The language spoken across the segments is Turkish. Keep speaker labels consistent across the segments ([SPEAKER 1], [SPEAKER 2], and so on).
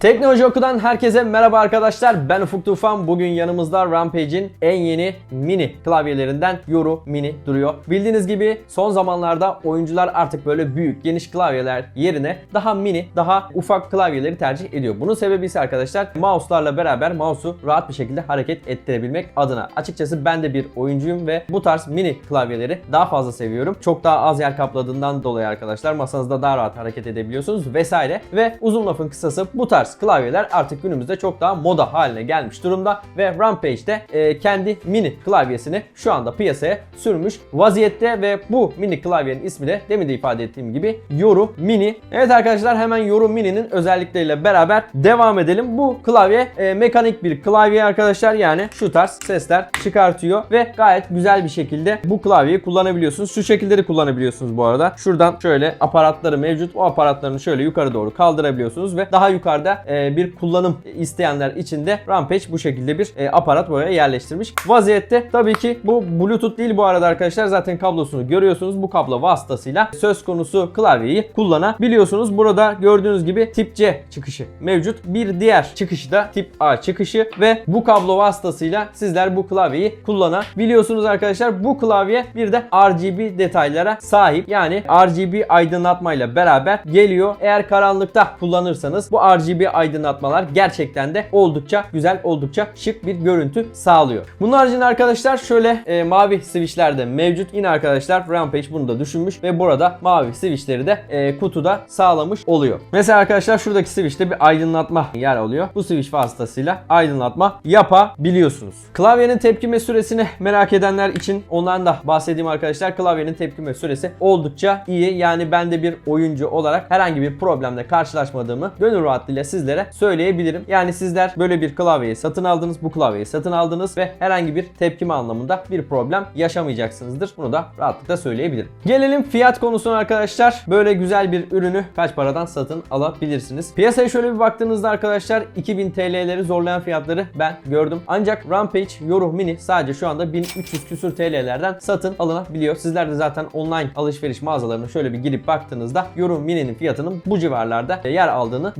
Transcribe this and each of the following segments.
[SPEAKER 1] Teknoloji Oku'dan herkese merhaba arkadaşlar. Ben Ufuk Tufan. Bugün yanımızda Rampage'in en yeni mini klavyelerinden Yoru Mini duruyor. Bildiğiniz gibi son zamanlarda oyuncular artık böyle büyük, geniş klavyeler yerine daha mini, daha ufak klavyeleri tercih ediyor. Bunun sebebi ise arkadaşlar mouse'larla beraber mouse'u rahat bir şekilde hareket ettirebilmek adına. Açıkçası ben de bir oyuncuyum ve bu tarz mini klavyeleri daha fazla seviyorum. Çok daha az yer kapladığından dolayı arkadaşlar masanızda daha rahat hareket edebiliyorsunuz vesaire. Ve uzun lafın kısası bu tarz klavyeler artık günümüzde çok daha moda haline gelmiş durumda ve Rampage'de e, kendi mini klavyesini şu anda piyasaya sürmüş vaziyette ve bu mini klavyenin ismi de demin de ifade ettiğim gibi Yoru Mini. Evet arkadaşlar hemen Yoru Mini'nin özellikleriyle beraber devam edelim. Bu klavye e, mekanik bir klavye arkadaşlar yani şu tarz sesler çıkartıyor ve gayet güzel bir şekilde bu klavyeyi kullanabiliyorsunuz. Şu şekilleri kullanabiliyorsunuz bu arada. Şuradan şöyle aparatları mevcut. O aparatlarını şöyle yukarı doğru kaldırabiliyorsunuz ve daha yukarıda e, bir kullanım isteyenler için de Rampage bu şekilde bir e, aparat buraya yerleştirmiş. Vaziyette tabii ki bu Bluetooth değil bu arada arkadaşlar. Zaten kablosunu görüyorsunuz. Bu kablo vasıtasıyla söz konusu klavyeyi kullanabiliyorsunuz. Burada gördüğünüz gibi tip C çıkışı mevcut. Bir diğer çıkışı da tip A çıkışı ve bu kablo vasıtasıyla sizler bu klavyeyi kullanabiliyorsunuz arkadaşlar. Bu klavye bir de RGB detaylara sahip. Yani RGB aydınlatmayla beraber geliyor. Eğer karanlıkta kullanırsanız bu RGB aydınlatmalar gerçekten de oldukça güzel, oldukça şık bir görüntü sağlıyor. Bunun haricinde arkadaşlar şöyle e, mavi switchler de mevcut. Yine arkadaşlar Rampage bunu da düşünmüş ve burada mavi switchleri de e, kutuda sağlamış oluyor. Mesela arkadaşlar şuradaki switchte bir aydınlatma yer alıyor. Bu switch vasıtasıyla aydınlatma yapabiliyorsunuz. Klavyenin tepkime süresini merak edenler için ondan da bahsedeyim arkadaşlar. Klavyenin tepkime süresi oldukça iyi. Yani ben de bir oyuncu olarak herhangi bir problemle karşılaşmadığımı gönül rahatlığıyla sizlere söyleyebilirim. Yani sizler böyle bir klavyeyi satın aldınız, bu klavyeyi satın aldınız ve herhangi bir tepkime anlamında bir problem yaşamayacaksınızdır. Bunu da rahatlıkla söyleyebilirim. Gelelim fiyat konusuna arkadaşlar. Böyle güzel bir ürünü kaç paradan satın alabilirsiniz? Piyasaya şöyle bir baktığınızda arkadaşlar 2000 TL'leri zorlayan fiyatları ben gördüm. Ancak Rampage Yoru Mini sadece şu anda 1300 küsür TL'lerden satın alınabiliyor. Sizler de zaten online alışveriş mağazalarına şöyle bir girip baktığınızda Yoru Mini'nin fiyatının bu civarlarda yer aldığını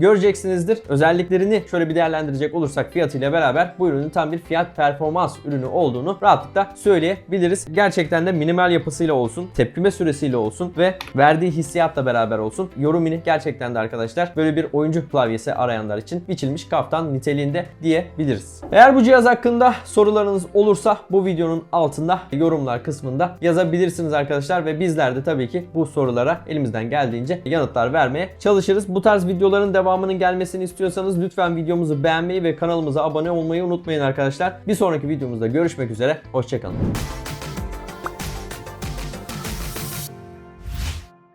[SPEAKER 1] göreceksinizdir. Özelliklerini şöyle bir değerlendirecek olursak fiyatıyla beraber bu ürünün tam bir fiyat performans ürünü olduğunu rahatlıkla söyleyebiliriz. Gerçekten de minimal yapısıyla olsun, tepkime süresiyle olsun ve verdiği hissiyatla beraber olsun. Yoru Mini gerçekten de arkadaşlar böyle bir oyuncu klavyesi arayanlar için biçilmiş kaftan niteliğinde diyebiliriz. Eğer bu cihaz hakkında sorularınız olursa bu videonun altında yorumlar kısmında yazabilirsiniz arkadaşlar ve bizler de tabii ki bu sorulara elimizden geldiğince yanıtlar vermeye çalışırız. Bu tarz videoların devamının gelmesini istiyorsanız lütfen videomuzu beğenmeyi ve kanalımıza abone olmayı unutmayın arkadaşlar. Bir sonraki videomuzda görüşmek üzere. Hoşçakalın.